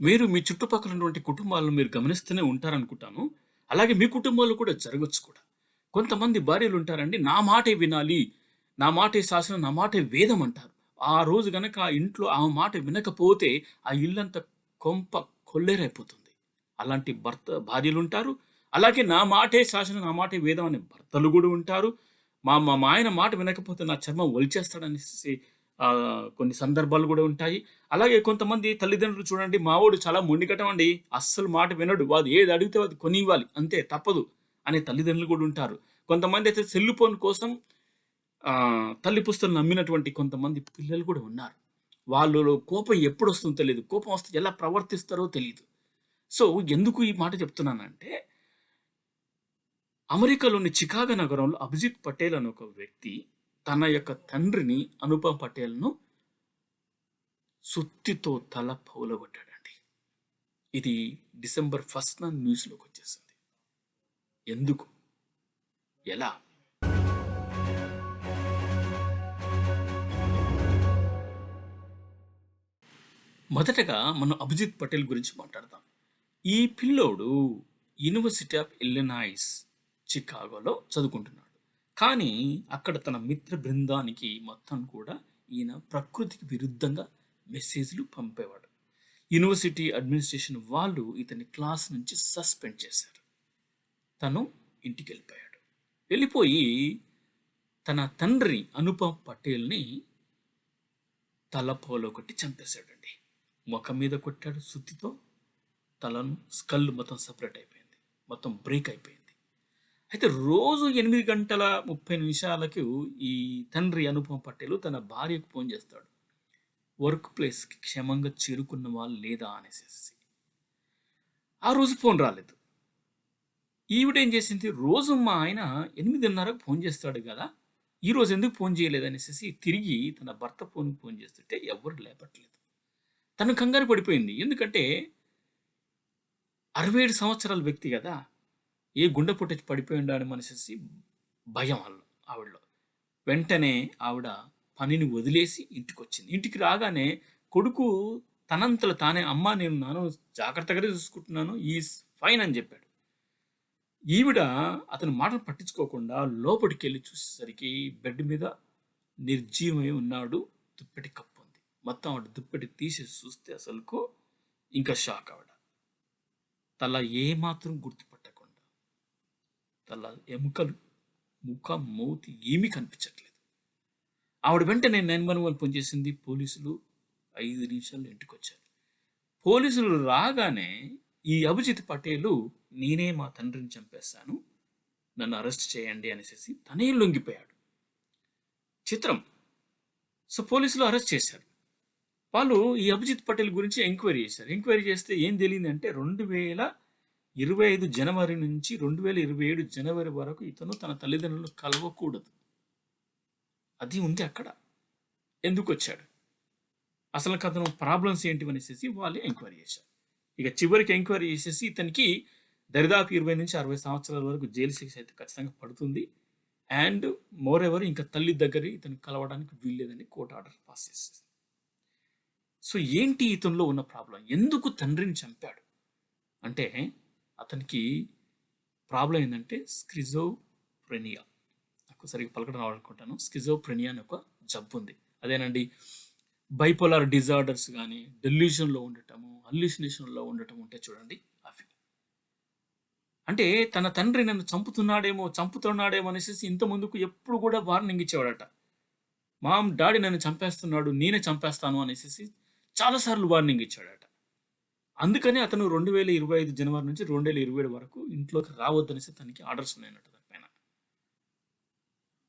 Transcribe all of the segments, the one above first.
మీరు మీ చుట్టుపక్కల ఉన్నటువంటి కుటుంబాలను మీరు గమనిస్తూనే ఉంటారనుకుంటాను. అలాగే మీ కుటుంబాలు కూడా జరగొచ్చు కూడా. కొంతమంది భార్యలు ఉంటారండి, నా మాటే వినాలి, నా మాటే శాసనం, నా మాటే వేదం అంటారు. ఆ రోజు గనక ఆ ఇంట్లో ఆ మాట వినకపోతే ఆ ఇల్లంతా కొంప కొల్లేరైపోతుంది. అలాంటి భర్త భార్యలు ఉంటారు అలాగే నా మాటే శాసనం, నా మాటే వేదం అనే భర్తలు కూడా ఉంటారు. మా మా మా ఆయన మాట వినకపోతే నా చర్మం వలిచేస్తాడనేసి కొన్ని సందర్భాలు కూడా ఉంటాయి. అలాగే కొంతమంది తల్లిదండ్రులు చూడండి, మావోడు చాలా మొండికటం అండి. అస్సలు మాట వినడు. వాడు ఏది అడిగితే అది కొని ఇవ్వాలి అంతే తప్పదు అనే తల్లిదండ్రులు కూడా ఉంటారు. కొంతమంది అయితే సెల్ ఫోన్ కోసం తల్లి పుస్తలు నమ్మినటువంటి కొంతమంది పిల్లలు కూడా ఉన్నారు. వాళ్ళలో కోపం ఎప్పుడు వస్తుందో తెలియదు కోపం వస్తే ఎలా ప్రవర్తిస్తారో తెలియదు సో, ఎందుకు ఈ మాట చెప్తున్నానంటే అమెరికాలోని చికాగో నగరంలో అభిజిత్ పటేల్ అనే ఒక వ్యక్తి తన యొక్క తండ్రిని అనుపమ్ పటేల్‌ను సుత్తితో తల పౌలగొట్టాడండి ఇది డిసెంబర్ ఫస్ట్న న్యూస్లోకి వచ్చేసింది ఎందుకు? ఎలా? మొదటగా మనం అభిజిత్ పటేల్ గురించి మాట్లాడదాం. ఈ పిల్లోడు యూనివర్సిటీ ఆఫ్ ఇల్లినాయిస్ చికాగోలో చదువుకుంటున్నాడు. కానీ అక్కడ తన మిత్ర బృందానికి మొత్తం కూడా ఈయన ప్రకృతికి విరుద్ధంగా మెసేజ్‌లు పంపేవాడు. యూనివర్సిటీ అడ్మినిస్ట్రేషన్ వాళ్ళు ఇతని క్లాస్ నుంచి సస్పెండ్ చేశారు. తను ఇంటికెళ్ళిపోయాడు. వెళ్ళిపోయి తన తండ్రి అనుపమ్ పటేల్‌ని తలపోలో కొట్టి చంపేశాడండి. ముఖం మీద కొట్టాడు సుత్తితో. తలను స్కల్ మొత్తం సపరేట్ అయిపోయింది. మొత్తం బ్రేక్ అయిపోయింది. అయితే రోజు ఎనిమిది గంటల 30 నిమిషాలకు ఈ తండ్రి అనుపమ పటేల్ తన భార్యకు ఫోన్ చేస్తాడు. వర్క్ ప్లేస్‌కి క్షేమంగా వాళ్ళు లేదా అనేసి ఆ రోజు ఫోన్ రాలేదు. ఈవిడేం చేసింది, రోజు మా ఆయన 8:30కు ఫోన్ చేస్తాడు కదా ఈరోజు ఎందుకు ఫోన్ చేయలేదనేసి తిరిగి తన భర్త ఫోన్‌కి ఫోన్ చేస్తుంటే ఎవ్వరు లేపట్లేదు. తను కంగారు పడిపోయింది. ఎందుకంటే 67 సంవత్సరాల వ్యక్తి కదా ఏ గుండె పుట్టి వచ్చి అని మనిషి భయం వాళ్ళు ఆవిడలో. వెంటనే ఆవిడ పనిని వదిలేసి ఇంటికి వచ్చింది ఇంటికి రాగానే కొడుకు తనంతలు తానే అమ్మా నేను నాన్న జాగ్రత్తగానే చూసుకుంటున్నాను. ఈ ఈస్ ఫైన్ అని చెప్పాడు. ఈవిడ అతని మాటలు పట్టించుకోకుండా లోపటికెళ్ళి చూసేసరికి బెడ్ మీద నిర్జీవమై ఉన్నాడు. దుప్పటి కప్పుంది. మొత్తం ఆవిడ దుప్పటి తీసేసి చూస్తే అసలుకు ఇంకా షాక్ ఆవిడ. తల ఏమాత్రం గుర్తు తల ఎముకలు, ముఖం, మూతి ఏమీ కనిపించట్లేదు. ఆవిడ వెంటనే 911 ఫోన్ చేసింది. పోలీసులు ఐదు నిమిషాల్లో ఇంటికొచ్చారు. పోలీసులు రాగానే ఈ అభిజిత్ పటేలు నేనే మా తండ్రిని చంపేస్తాను నన్ను అరెస్ట్ చేయండి అనేసి తనే లొంగిపోయాడు. చిత్రం. సో, పోలీసులు అరెస్ట్ చేశారు. వాళ్ళు ఈ అభిజిత్ పటేల్ గురించి ఎంక్వైరీ చేశారు. ఎంక్వైరీ చేస్తే ఏం తెలీదంటే రెండు వేల ఇరవై ఐదు జనవరి నుంచి 2027 జనవరి వరకు ఇతను తన తల్లిదండ్రులను కలవకూడదు. అది ఉంది అక్కడ. ఎందుకు వచ్చాడు అసలు అతను ప్రాబ్లమ్స్ ఏంటివనేసేసి వాళ్ళు ఎంక్వైరీ చేశారు. ఇక చివరికి ఎంక్వైరీ చేసేసి ఇతనికి దరిదాపు 20-60 సంవత్సరాల వరకు జైలు శిక్ష అయితే ఖచ్చితంగా పడుతుంది. అండ్ మోర్ ఎవర్ ఇంకా తల్లి దగ్గర ఇతను కలవడానికి వీల్లేదని కోర్టు ఆర్డర్ పాస్ చేసేసింది. సో, ఏంటి ఇతనిలో ఉన్న ప్రాబ్లం ఎందుకు తండ్రిని చంపాడు? అంటే అతనికి ప్రాబ్లమ్ ఏంటంటే స్కిజోఫ్రెనియా. నాకు సరిగ్గా పలకడం రావాలనుకుంటాను. స్కిజోఫ్రెనియా అని ఒక జబ్బు ఉంది అదేనండి బైపోలార్ డిజార్డర్స్ కానీ డెల్యూషన్‌లో ఉండటము, అల్యూసినేషన్లో ఉండటం ఉంటే చూడండి అవి. అంటే తన తండ్రి నన్ను చంపుతున్నాడేమో, చంపుతున్నాడేమో అనేసి ఇంత ముందుకు ఎప్పుడు కూడా వార్నింగ్ ఇచ్చేవాడట. మామ్, డాడీ నన్ను చంపేస్తున్నాడు. నేనే చంపేస్తాను అనేసి చాలాసార్లు వార్నింగ్ ఇచ్చాడట. అందుకనే అతను 2025 జనవరి నుంచి 2027 వరకు ఇంట్లోకి రావద్దనేసి తనకి ఆర్డర్స్ ఉన్నాయన్నట్టు పైన.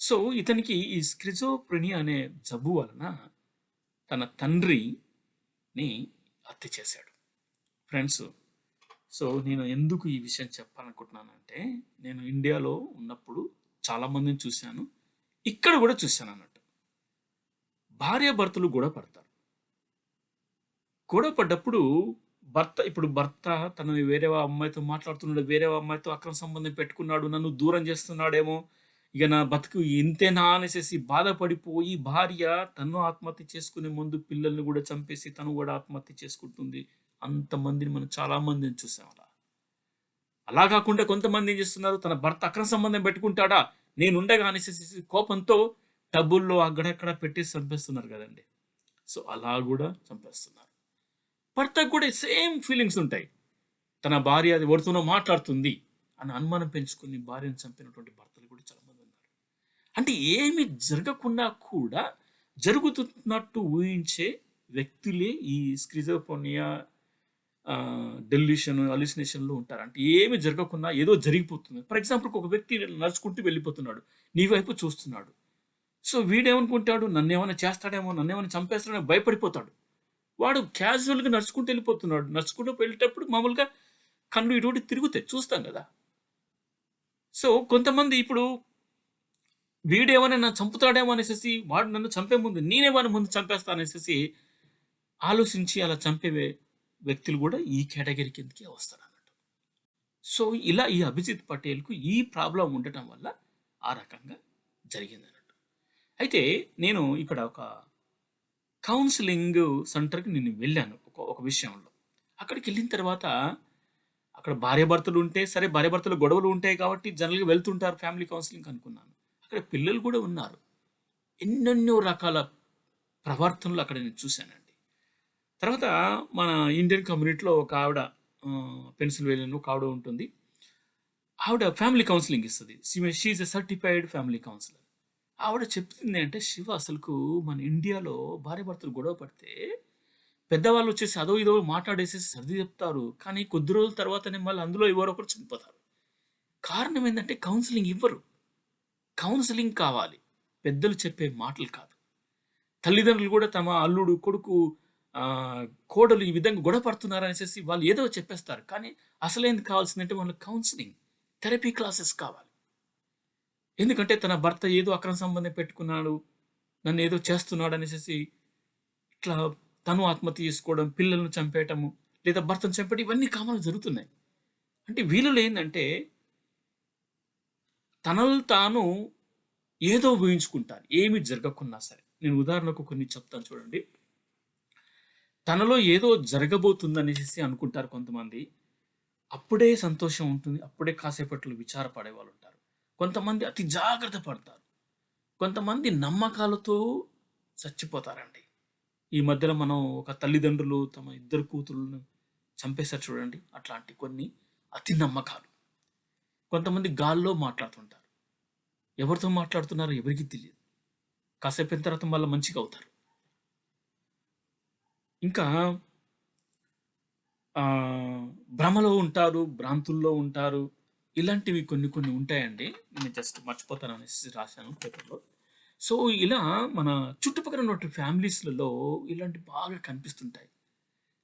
సో, ఇతనికి ఈ స్క్రిజోప్రిని అనే జబ్బు వలన తన తండ్రిని హత్య చేశాడు. ఫ్రెండ్స్, సో, నేను ఎందుకు ఈ విషయం చెప్పాలనుకుంటున్నానంటే నేను ఇండియాలో ఉన్నప్పుడు చాలామందిని చూశాను. ఇక్కడ కూడా చూశాను అన్నట్టు భార్యాభర్తలు గొడవ పడతారు. గొడవ పడ్డప్పుడు భర్త ఇప్పుడు భర్త తనని వేరే అమ్మాయితో మాట్లాడుతున్నాడు. వేరే అమ్మాయితో అక్రమ సంబంధం పెట్టుకున్నాడు. నన్ను దూరం చేస్తున్నాడేమో. ఇక నా బతుకు ఇంతేనా అనేసి బాధపడిపోయి భార్య తను ఆత్మహత్య చేసుకునే ముందు పిల్లల్ని కూడా చంపేసి తను కూడా ఆత్మహత్య చేసుకుంటుంది. అంతమందిని మనం చాలా మందిని చూసాం అలా అలా కాకుండా కొంతమంది ఏం చేస్తున్నారు తన భర్త అక్రమ సంబంధం పెట్టుకుంటాడా నేను ఉండగా అనేసి కోపంతో డబ్బుల్లో అక్కడక్కడ పెట్టి చంపేస్తున్నారు కదండి సో అలా కూడా చంపేస్తున్నారు భర్తకు కూడా సేమ్ ఫీలింగ్స్ ఉంటాయి. తన భార్య అది ఎవరితోనో మాట్లాడుతుంది అని అనుమానం పెంచుకుని భార్యను చంపినటువంటి భర్తలు కూడా చాలా మంది ఉన్నారు. అంటే ఏమి జరగకుండా కూడా జరుగుతున్నట్టు ఊహించే వ్యక్తులే ఈ స్క్రిజోపోనియా డెల్యూషన్ అలిసినేషన్లో ఉంటారు. అంటే ఏమి జరగకుండా ఏదో జరిగిపోతుంది. ఫర్ ఎగ్జాంపుల్ ఒక వ్యక్తి నడుచుకుంటూ వెళ్ళిపోతున్నాడు. నీ వైపు చూస్తున్నాడు. సో వీడేమనుకుంటాడు? నన్ను ఏమైనా చేస్తాడేమో నన్ను ఏమైనా చంపేస్తాడేమో భయపడిపోతాడు. వాడు క్యాజువల్గా నడుచుకుంటూ వెళ్ళిపోతున్నాడు. నడుచుకుంటూ వెళ్ళేటప్పుడు మామూలుగా కన్ను ఇటువంటి తిరుగుతాయి. చూస్తాం కదా. సో కొంతమంది ఇప్పుడు వీడేమైనా నన్ను చంపుతాడేమో అనేసి వాడు నన్ను చంపే ముందు నేనేమైనా ముందు చంపేస్తాననేసి ఆలోచించి అలా చంపే వ్యక్తులు కూడా ఈ కేటగిరీ కిందకే వస్తారు అన్నట్టు. సో ఇలా ఈ అభిజిత్ పటేల్కు ఈ ప్రాబ్లం ఉండటం వల్ల ఆ రకంగా జరిగింది అన్నట్టు. అయితే నేను ఇక్కడ ఒక కౌన్సిలింగ్ సెంటర్కి నేను వెళ్ళాను ఒక ఒక విషయంలో. అక్కడికి వెళ్ళిన తర్వాత అక్కడ భార్యాభర్తలు ఉంటే సరే భార్యాభర్తలు గొడవలు ఉంటాయి కాబట్టి జనరల్గా వెళ్తుంటారు ఫ్యామిలీ కౌన్సిలింగ్ అనుకున్నాను. అక్కడ పిల్లలు కూడా ఉన్నారు. ఎన్నెన్నో రకాల ప్రవర్తనలు అక్కడ నేను చూశానండి. తర్వాత మన ఇండియన్ కమ్యూనిటీలో ఒక ఆవిడ పెన్సిల్వేనియాలో ఒక ఆవిడ ఉంటుంది. ఆవిడ ఫ్యామిలీ కౌన్సిలింగ్ ఇస్తుంది. She a certified family counsellor. ఆవిడ చెప్తుంది అంటే శివ అసలుకు మన ఇండియాలో భార్య భర్తలు గొడవ పడితే పెద్దవాళ్ళు వచ్చేసి అదో ఇదో మాట్లాడేసేసి సర్ది చెప్తారు. కానీ కొద్ది రోజుల తర్వాతనే మళ్ళీ అందులో ఎవరో ఒకరు చనిపోతారు. కారణం ఏంటంటే కౌన్సిలింగ్ ఇవ్వరు. కౌన్సిలింగ్ కావాలి. పెద్దలు చెప్పే మాటలు కాదు. తల్లిదండ్రులు కూడా తమ అల్లుడు కొడుకు కోడలు ఈ విధంగా గొడవపడుతున్నారు అనేసి వాళ్ళు ఏదో చెప్పేస్తారు. కానీ అసలేంది కావాల్సిందంటే వాళ్ళకి కౌన్సిలింగ్ థెరపీ క్లాసెస్ కావాలి. ఎందుకంటే తన భర్త ఏదో అక్రమ సంబంధం పెట్టుకున్నాడు నన్ను ఏదో చేస్తున్నాడు అనేసి ఇట్లా తను ఆత్మహత్య చేసుకోవడం పిల్లలను చంపేయటము లేదా భర్తను చంపేయడం ఇవన్నీ కామన్ జరుగుతున్నాయి. అంటే వీళ్ళు ఏంటంటే తనలు తాను ఏదో ఊహించుకుంటారు ఏమి జరగకున్నా సరే. నేను ఉదాహరణకు కొన్ని చెప్తాను చూడండి. తనలో ఏదో జరగబోతుందనేసి అనుకుంటారు కొంతమంది. అప్పుడే సంతోషం ఉంటుంది అప్పుడే కాసేపట్లో విచారపడే వాళ్ళు ఉంటారు. కొంతమంది అతి జాగ్రత్త పడతారు. కొంతమంది నమ్మకాలతో చచ్చిపోతారండి. ఈ మధ్యలో మనం ఒక తల్లిదండ్రులు తమ ఇద్దరు కూతురులను చంపేశారు చూడండి. అట్లాంటి కొన్ని అతి నమ్మకాలు. కొంతమంది గాల్లో మాట్లాడుతుంటారు. ఎవరితో మాట్లాడుతున్నారో ఎవరికి తెలియదు. కాసేపు తర్వాత మళ్ళీ మంచిగా అవుతారు. ఇంకా భ్రమలో ఉంటారు భ్రాంతుల్లో ఉంటారు ఇలాంటివి కొన్ని కొన్ని ఉంటాయండి. నేను జస్ట్ మర్చిపోతాను అనేసి రాశాను పేపర్లో సో ఇలా మన చుట్టుపక్కల ఉన్నటువంటి ఫ్యామిలీస్లలో ఇలాంటి బాగా కనిపిస్తుంటాయి.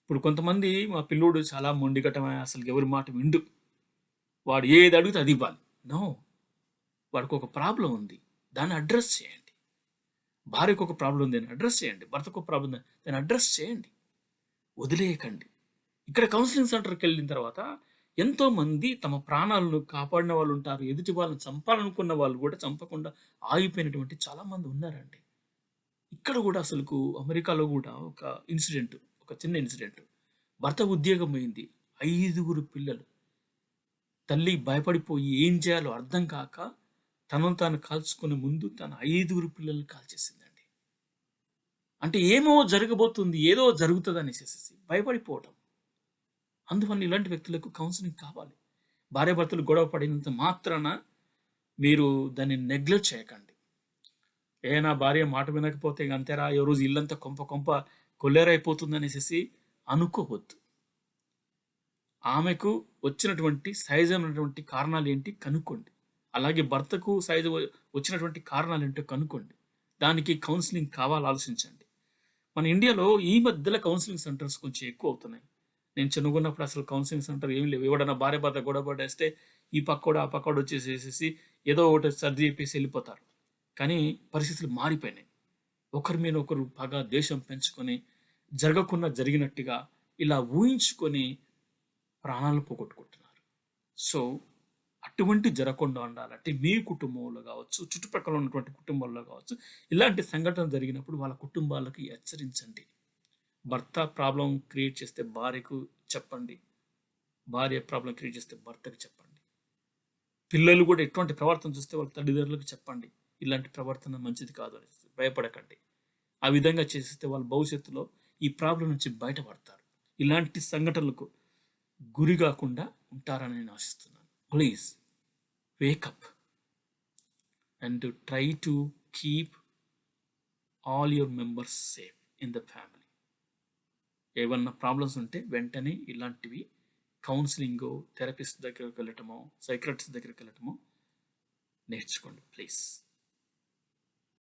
ఇప్పుడు కొంతమంది మా పిల్లోడు చాలా మొండిగటమే అసలు ఎవరి మాట విండు. వాడు ఏది అడిగితే అది ఇవ్వాలి. నో. వాడికి ఒక ప్రాబ్లం ఉంది. దాన్ని అడ్రస్ చేయండి. భార్యకు ఒక ప్రాబ్లం ఉంది దాన్ని అడ్రస్ చేయండి. భర్తకు ఒక ప్రాబ్లం ఉంది దాన్ని అడ్రస్ చేయండి. వదిలేయకండి. ఇక్కడ కౌన్సిలింగ్ సెంటర్కి వెళ్ళిన తర్వాత ఎంతో మంది తమ ప్రాణాలను కాపాడిన వాళ్ళు ఉంటారు ఎదుటి వాళ్ళని చంపాలనుకున్న వాళ్ళు కూడా చంపకుండా ఆగిపోయినటువంటి చాలా మంది ఉన్నారండి. ఇక్కడ కూడా అసలుకు అమెరికాలో కూడా ఒక ఇన్సిడెంట్ ఒక చిన్న ఇన్సిడెంట్. భర్త ఉద్యోగం అయింది ఐదుగురు పిల్లలు. తల్లి భయపడిపోయి ఏం చేయాలో అర్థం కాక తనను తాను కాల్చుకునే ముందు తన ఐదుగురు పిల్లల్ని కాల్చేసిందండి. అంటే ఏమో జరగబోతుంది ఏదో జరుగుతుంది అనేసి భయపడిపోవటం. అందువల్ల ఇలాంటి వ్యక్తులకు కౌన్సిలింగ్ కావాలి. భార్యాభర్తలు గొడవ పడినంత మాత్రాన మీరు దాన్ని నెగ్లెక్ట్ చేయకండి. ఏ నా భార్య మాట వినకపోతే అంతేరా ఏ రోజు ఇల్లంతా కొంప కొంప కొల్లేరైపోతుంది అనేసి అనుకోవద్దు. ఆమెకు వచ్చినటువంటి సహజమైనటువంటి కారణాలు ఏంటి కనుక్కోండి. అలాగే భర్తకు సైజు వచ్చినటువంటి కారణాలు ఏంటో కనుక్కోండి. దానికి కౌన్సిలింగ్ కావాలి ఆలోచించండి. మన ఇండియాలో ఈ మధ్యలో కౌన్సిలింగ్ సెంటర్స్ కొంచెం ఎక్కువ అవుతున్నాయి. నేను చిన్నగున్నప్పుడు అసలు కౌన్సిలింగ్ సెంటర్ ఏం లేవు. ఎవడన్నా భార్య భర్త గొడవ పడేస్తే ఈ పక్కోడు ఆ పక్కోడు వచ్చేసేసి ఏదో ఒకటి సర్ది చెప్పేసి వెళ్ళిపోతారు. కానీ పరిస్థితులు మారిపోయినాయి. ఒకరి మీద ఒకరు బాగా దేశం పెంచుకొని జరగకుండా జరిగినట్టుగా ఇలా ఊహించుకొని ప్రాణాలు పోగొట్టుకుంటున్నారు. సో అటువంటి జరగకుండా ఉండాలంటే మీ కుటుంబంలో కావచ్చు చుట్టుపక్కల ఉన్నటువంటి కుటుంబాల్లో కావచ్చు ఇలాంటి సంఘటన జరిగినప్పుడు వాళ్ళ కుటుంబాలకు హెచ్చరించండి. భర్త ప్రాబ్లం క్రియేట్ చేస్తే భార్యకు చెప్పండి. భార్య ప్రాబ్లం క్రియేట్ చేస్తే భర్తకు చెప్పండి. పిల్లలు కూడా ఎటువంటి ప్రవర్తన చూస్తే వాళ్ళ తల్లిదండ్రులకు చెప్పండి. ఇలాంటి ప్రవర్తన మంచిది కాదు అని భయపడకండి. ఆ విధంగా చేస్తే వాళ్ళ భవిష్యత్తులో ఈ ప్రాబ్లం నుంచి బయటపడతారు. ఇలాంటి సంఘటనలకు గురి కాకుండా ఉంటారని నేను ఆశిస్తున్నాను. Please wake up and try to keep all your members safe in the family. ఏమన్నా ప్రాబ్లమ్స్ ఉంటే వెంటనే ఇలాంటివి కౌన్సిలింగ్ థెరపిస్ట్ దగ్గరకు వెళ్ళటమో సైక్రటిస్ట్ దగ్గరకు వెళ్ళటమో నేర్చుకోండి ప్లీజ్.